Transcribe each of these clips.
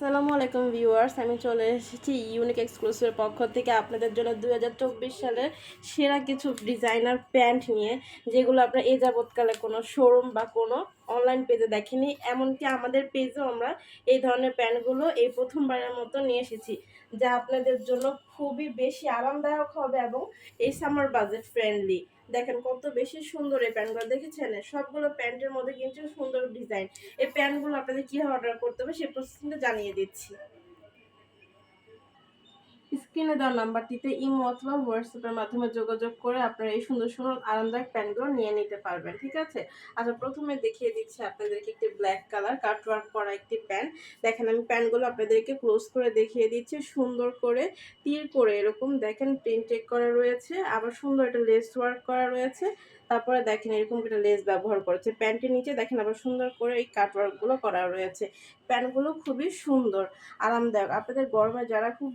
আসসালামু আলাইকুম ভিউয়ার্স, আমি চলে এসেছি ইউনিক এক্সক্লুসিভের পক্ষ থেকে আপনাদের জন্য দু হাজার চব্বিশ সালের সেরা কিছু ডিজাইনার প্যান্ট নিয়ে, যেগুলো আপনার এ যাবৎকালে কোনো শোরুম বা কোনো অনলাইন পেজে দেখেনি। এমনকি আমাদের পেজেও আমরা এই ধরনের প্যান্টগুলো এই প্রথমবারের মতো নিয়ে এসেছি, যা আপনাদের জন্য খুবই বেশি আরামদায়ক হবে এবং এই সামার বাজেট ফ্রেন্ডলি দেখেন কত বেশি সুন্দর এই প্যান্টগুলো। দেখেছেন? সবগুলো প্যান্টের মধ্যে কিন্তু সুন্দর ডিজাইন এই প্যান্টগুলো আপনাদের কীভাবে অর্ডার করতে হবে সে প্রসেসিংটা জানিয়ে দিচ্ছি। স্ক্রিনে দেওয়া নাম্বারটিতে ইমো অথবা হোয়াটসঅ্যাপের মাধ্যমে যোগাযোগ করে আপনারা এই সুন্দর সুন্দর আরামদায়ক প্যান্টগুলো নিয়ে নিতে পারবেন, ঠিক আছে? আচ্ছা প্রথমে দেখিয়ে দিচ্ছি আপনাদেরকে একটি ব্ল্যাক কালার কাটওয়ার্ক করা একটি প্যান্ট দেখেন, আমি প্যান্টগুলো আপনাদেরকে ক্লোজ করে দেখিয়ে দিচ্ছি, সুন্দর করে তীর করে এরকম দেখেন প্রিন্টেক করা রয়েছে, আবার সুন্দর একটা লেস ওয়ার্ক করা রয়েছে। তারপরে দেখেন, এরকম একটা লেস ব্যবহার করেছে। প্যান্টের নিচে দেখেন, আবার সুন্দর করে এই কাটওয়ার্কগুলো করা রয়েছে। প্যান্টগুলো খুবই সুন্দর, আরামদায়ক। আপনাদের গরমে যারা খুব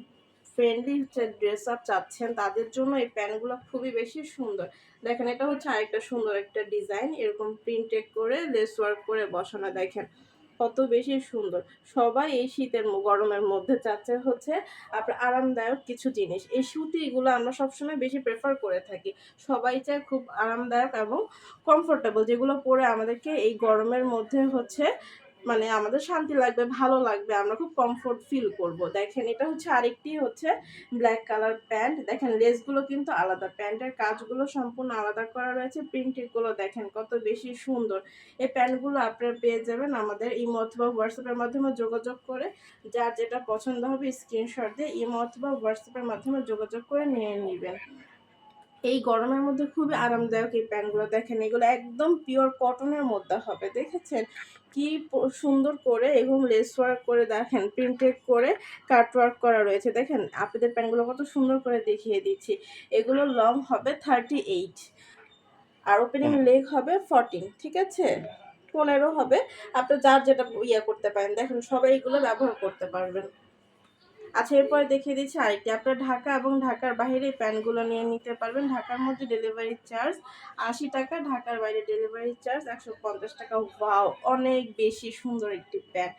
ফ্রেন্ডলি ড্রেস আপ চাচ্ছেন, তাদের জন্য এই প্যান্টগুলো খুবই বেশি সুন্দর। দেখেন, এটা হচ্ছে আরেকটা সুন্দর একটা ডিজাইন। এরকম প্রিন্টেড করে লেস ওয়ার্ক করে বসানো, দেখেন কত বেশি সুন্দর। সবাই এই শীতের গরমের মধ্যে চাচ্ছে হচ্ছে আপনার আরামদায়ক কিছু জিনিস। এই সুতিগুলো আমরা সবসময় বেশি প্রেফার করে থাকি। সবাই চায় খুব আরামদায়ক এবং কমফোর্টেবল যেগুলো পরে আমাদেরকে এই গরমের মধ্যে হচ্ছে মানে আমাদের শান্তি লাগবে, ভালো লাগবে, আমরা খুব কমফোর্ট ফিল করব। দেখেন, এটা হচ্ছে আরেকটি হচ্ছে ব্ল্যাক কালার প্যান্ট দেখেন লেসগুলো কিন্তু আলাদা। প্যান্টের কাজগুলো সম্পূর্ণ আলাদা করা রয়েছে। প্রিন্টেডগুলো দেখেন, কত বেশি সুন্দর। এই প্যান্টগুলো আপনারা পেয়ে যাবেন আমাদের ইমো অথবা হোয়াটসঅ্যাপের মাধ্যমে যোগাযোগ করে। যার যেটা পছন্দ হবে স্ক্রিনশট দিয়ে ইমো অথবা হোয়াটসঅ্যাপের মাধ্যমে যোগাযোগ করে নিয়ে নেবেন। এই গরমের মধ্যে খুবই আরামদায়ক এই প্যান্টগুলো। দেখেন, এগুলো একদম পিওর কটনের মধ্যে হবে। দেখেছেন? কি সুন্দর করে এবং লেস ওয়ার্ক করে দেখেন প্রিন্টেড করে কাট ওয়ার্ক করা রয়েছে। দেখেন আপনাদের প্যান্টগুলো কত সুন্দর করে দেখিয়ে দিচ্ছি। এগুলো লং হবে থার্টি এইট আর ওপেনিং লেগ হবে ফর্টিন ঠিক আছে? পনেরো হবে। আপনি যার যেটা ইয়ে করতে পারেন দেখেন সবাই এগুলো ব্যবহার করতে পারবেন। আচ্ছা এরপরে দেখিয়ে দিচ্ছি আরেকটি। আপনার ঢাকা এবং ঢাকার বাইরে এই প্যান্টগুলো নিয়ে নিতে পারবেন। ঢাকার মধ্যে ডেলিভারি চার্জ আশি টাকা, ঢাকার বাইরে ডেলিভারি চার্জ একশো পঞ্চাশ টাকা। ওয়াও অনেক বেশি সুন্দর একটি প্যান্ট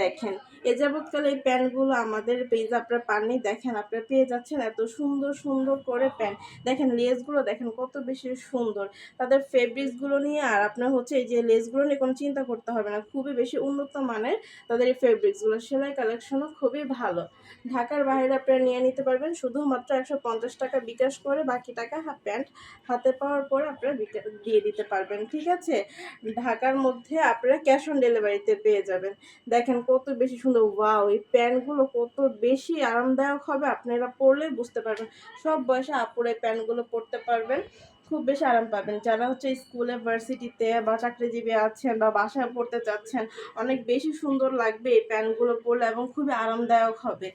দেখেন, এ যাবৎকালে এই প্যান্টগুলো আমাদের পেজ আপনার পাননি। দেখেন, আপনারা পেয়ে যাচ্ছেন এত সুন্দর সুন্দর করে প্যান্ট দেখেন লেসগুলো দেখেন কত বেশি সুন্দর। তাদের ফেব্রিক্সগুলো নিয়ে আর আপনার হচ্ছে এই যে লেসগুলো নিয়ে কোনো চিন্তা করতে হবে না। খুবই বেশি উন্নত মানের তাদের এই ফেব্রিক্সগুলো সেলাই কালেকশনও খুবই ভালো। ঢাকার বাইরে আপনারা নিয়ে নিতে পারবেন। শুধুমাত্র একশো পঞ্চাশ টাকা বিকাশ করে বাকি টাকা প্যান্ট হাতে পাওয়ার পরে আপনারা দিয়ে দিতে পারবেন, ঠিক আছে? ঢাকার মধ্যে আপনারা ক্যাশ অন ডেলিভারিতে পেয়ে যাবেন। দেখেন কত বেশি সুন্দর, ওয়াও, এই প্যান্টগুলো কত বেশি আরামদায়ক হবে। আপনারা পরলে বুঝতে পারবেন, সব বয়সে আপুরে প্যান্টগুলো পরতে পারবেন। খুব বেশি আরাম পাবেন। যারা হচ্ছে স্কুলে ভার্সিটিতে বা চাকরিজীবী আছেন বা বাসায় পড়তে চাচ্ছেন, অনেক বেশি সুন্দর লাগবে এই প্যান্টগুলো পরলে এবং খুবই আরামদায়ক হবে।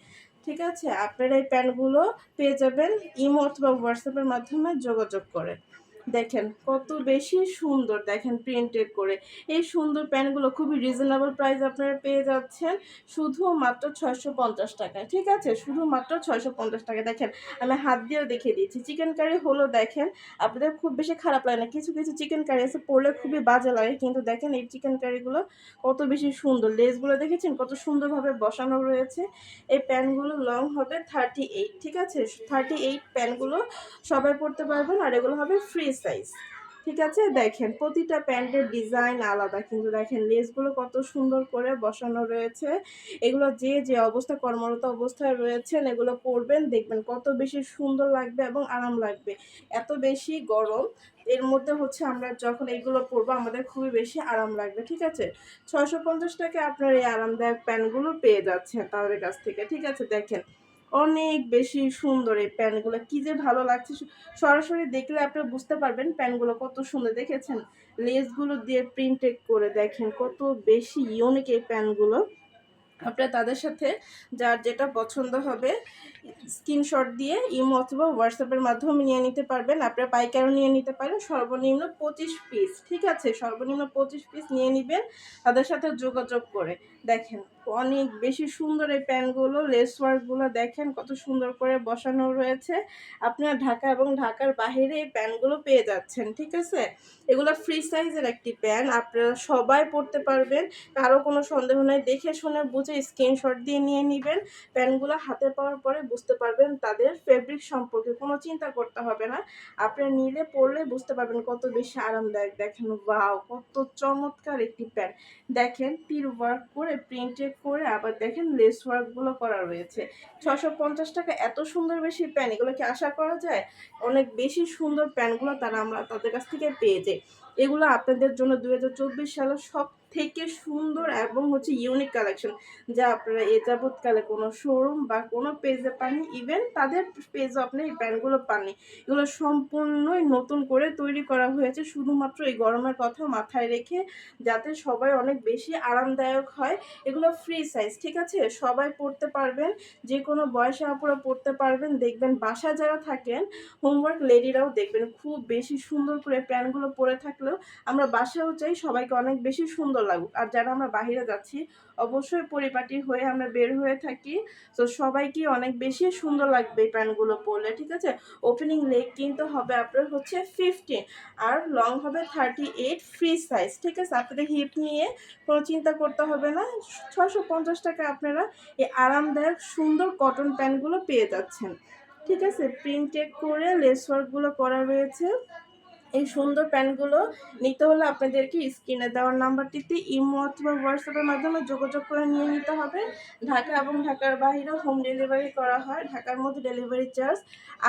ঠিক আছে? আপনারা এই প্যান্টগুলো পেয়ে যাবেন ইমো অথবা হোয়াটসঅ্যাপের মাধ্যমে যোগাযোগ করে। দেখেন কত বেশি সুন্দর দেখেন প্রিন্টেড করে। এই সুন্দর প্যান্টগুলো খুবই রিজনেবল প্রাইস আপনারা পেয়ে যাচ্ছেন শুধুমাত্র ছয়শো পঞ্চাশ টাকায়, ঠিক আছে? শুধুমাত্র ছয়শো পঞ্চাশ টাকা দেখেন, আমি হাত দিয়েও দেখিয়ে দিচ্ছি। চিকেন কারি হলো দেখেন, আপনাদের খুব বেশি খারাপ লাগে না। কিছু কিছু চিকেন কারি আছে, পড়লে খুবই বাজে লাগে, কিন্তু দেখেন এই চিকেন কারিগুলো কত বেশি সুন্দর। লেসগুলো দেখেছেন, কত সুন্দরভাবে বসানো রয়েছে। এই প্যান্টগুলো লং হবে থার্টি এইট ঠিক আছে? থার্টি এইট প্যান্টগুলো সবাই পরতে পারবেন, আর এগুলো হবে ফ্রি সাইজ ঠিক আছে? দেখেন, প্রতিটা প্যান্টের ডিজাইন আলাদা, কিন্তু দেখেন, লেসগুলো কত সুন্দর করে বসানো রয়েছে। এগুলো যে যে অবস্থা, কর্মরত অবস্থায় রয়েছেন, এগুলো পরবেন, দেখবেন কত বেশি সুন্দর লাগবে এবং আরাম লাগবে। এত বেশি গরম, এর মধ্যে হচ্ছে আমরা যখন এইগুলো পরবো, আমাদের খুবই বেশি আরাম লাগবে, ঠিক আছে? ছয়শো পঞ্চাশ টাকায় আপনার এই আরামদায়ক প্যান্টগুলো পেয়ে যাচ্ছেন তাদের কাছ থেকে, ঠিক আছে? দেখেন অনেক বেশি সুন্দর এই প্যান্টগুলো কি যে ভালো লাগছে। সরাসরি দেখলে আপনি বুঝতে পারবেন প্যান্টগুলো কত সুন্দর। দেখেছেন? লেসগুলো দিয়ে প্রিন্টেড করে দেখেন, কত বেশি ইউনিক এই প্যান্টগুলো আপনারা তাদের সাথে যার যেটা পছন্দ হবে স্ক্রিনশট দিয়ে ইমো অথবা হোয়াটসঅ্যাপের মাধ্যমে নিয়ে নিতে পারবেন। আপনারা পাইকারও নিয়ে নিতে পারেন। সর্বনিম্ন পঁচিশ পিস ঠিক আছে? সর্বনিম্ন পঁচিশ পিস নিয়ে নেবেন। তাদের সাথে যোগাযোগ করে। দেখেন, অনেক বেশি সুন্দর এই প্যান্টগুলো লেস ওয়ার্কগুলো দেখেন, কত সুন্দর করে বসানো রয়েছে। আপনারা ঢাকা এবং ঢাকার বাইরে এই প্যান্টগুলো পেয়ে যাচ্ছেন, ঠিক আছে? এগুলো ফ্রি সাইজের একটি প্যান্ট আপনারা সবাই পরতে পারবেন। কারও কোনো সন্দেহ নেই, দেখে শুনে বুঝে স্ক্রিনশট দিয়ে নিয়ে নেবেন। প্যান্টগুলো হাতে পাওয়ার পরে বুঝতে পারবেন তাদের ফেব্রিক সম্পর্কে, কোনো চিন্তা করতে হবে না। আপনারা নিলে পরলে বুঝতে পারবেন কত বেশি আরামদায়ক। দেখেন ওয়াও কত চমৎকার একটি প্যান্ট দেখেন তীর ওয়ার্ক করে প্রিন্টেড করে আবার দেখেন লেস ওয়ার্কগুলো করা রয়েছে। ছশো পঞ্চাশ টাকা এত সুন্দর বেশি প্যান এগুলো কি আশা করা যায়? অনেক বেশি সুন্দর প্যান্টগুলো তারা আমরা তাদের কাছ থেকে পেয়ে যাই। এগুলো আপনাদের জন্য দু হাজার চব্বিশ সালের সব থেকে সুন্দর এবং হচ্ছে ইউনিক কালেকশন যা আপনারা এ যাবৎকালে কোনো শোরুম বা কোনো পেজে পাননি ইভেন তাদের পেজও আপনি এই প্যান্টগুলো পাননি। এগুলো সম্পূর্ণই নতুন করে তৈরি করা হয়েছে, শুধুমাত্র এই গরমের কথা মাথায় রেখে, যাতে সবাই অনেক বেশি আরামদায়ক হয়। এগুলো ফ্রি সাইজ ঠিক আছে? সবাই পড়তে পারবেন, যে কোনো বয়সে আপুরা পড়তে পারবেন। দেখবেন বাসা যারা থাকেন হোমওয়ার্ক লেডিরাও দেখবেন, খুব বেশি সুন্দর করে প্যান্টগুলো পরে থাকলেও আমরা বাসাও চাই সবাইকে অনেক বেশি সুন্দর লাগুক। আর যারা আমরা বাইরে যাচ্ছি, অবশ্যই পরিপাটি হয়ে আমরা বের হয়ে থাকি। তো সবাইকে অনেক বেশি সুন্দর লাগবে এই প্যান্টগুলো পরলে, ঠিক আছে? ওপেনিং লেগ কিন্তু হবে আপনার হচ্ছে ফিফটিন আর লং হবে থার্টি এইট ফ্রি সাইজ ঠিক আছে? আপনাদের হিপ নিয়ে কোনো চিন্তা করতে হবে না। ছশো পঞ্চাশ টাকা আপনারা এই আরামদায়ক, সুন্দর কটন প্যান্টগুলো পেয়ে যাচ্ছেন। ঠিক আছে? প্রিন্টেড করে লেস ওয়ার্কগুলো করা রয়েছে। এই সুন্দর প্যান্টগুলো নিতে হলে আপনাদেরকে স্ক্রিনে দেওয়ার নাম্বারটিতে ইমো অথবা হোয়াটসঅ্যাপের মাধ্যমে যোগাযোগ করে নিয়ে নিতে হবে। ঢাকা এবং ঢাকার বাইরেও হোম ডেলিভারি করা হয়। ঢাকার মধ্যে ডেলিভারি চার্জ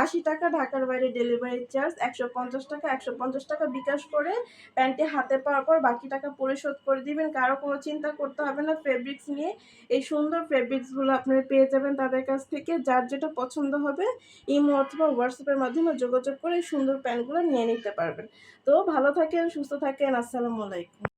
আশি টাকা, ঢাকার বাইরে ডেলিভারি চার্জ একশো পঞ্চাশ টাকা, একশো পঞ্চাশ টাকা বিকাশ করে প্যান্টটি হাতে পাওয়ার পর বাকি টাকা পরিশোধ করে দিবেন। কারও কোনো চিন্তা করতে হবে না। ফেব্রিক্স নিয়ে এই সুন্দর ফেব্রিক্সগুলো আপনারা পেয়ে যাবেন তাদের কাছ থেকে। যার যেটা পছন্দ হবে, ইমো অথবা হোয়াটসঅ্যাপের মাধ্যমে যোগাযোগ করে এই সুন্দর প্যান্টগুলো নিয়ে নিতে পারবেন। তো ভালো থাকেন সুস্থ থাকেন আসসালামু আলাইকুম।